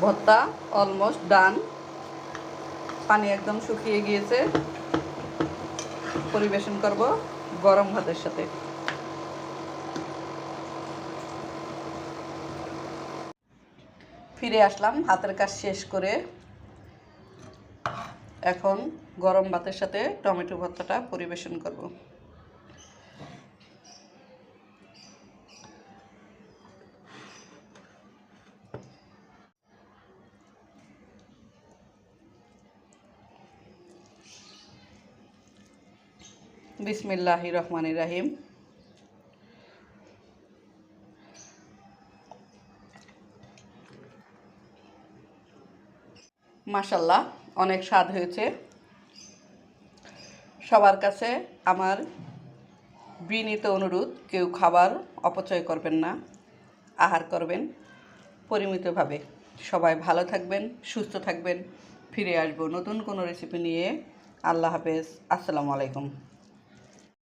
ভর্তা almost done পানি একদম শুকিয়ে গিয়েছে। পরিবেশন করব গরম ভাতের সাথে। ফিরে আসলাম হাতের কাজ শেষ করে। এখন গরম ভাতের সাথে টমেটো ভর্তাটা পরিবেশন করব। বিসমিল্লাহ রহমান রাহিম মাশাল্লাহ অনেক স্বাদ হয়েছে। সবার কাছে আমার বিনীত অনুরোধ, কেউ খাবার অপচয় করবেন না, আহার করবেন পরিমিতভাবে। সবাই ভালো থাকবেন, সুস্থ থাকবেন। ফিরে আসব নতুন কোনো রেসিপি নিয়ে। আল্লাহ হাফেজ। আসসালামু আলাইকুম।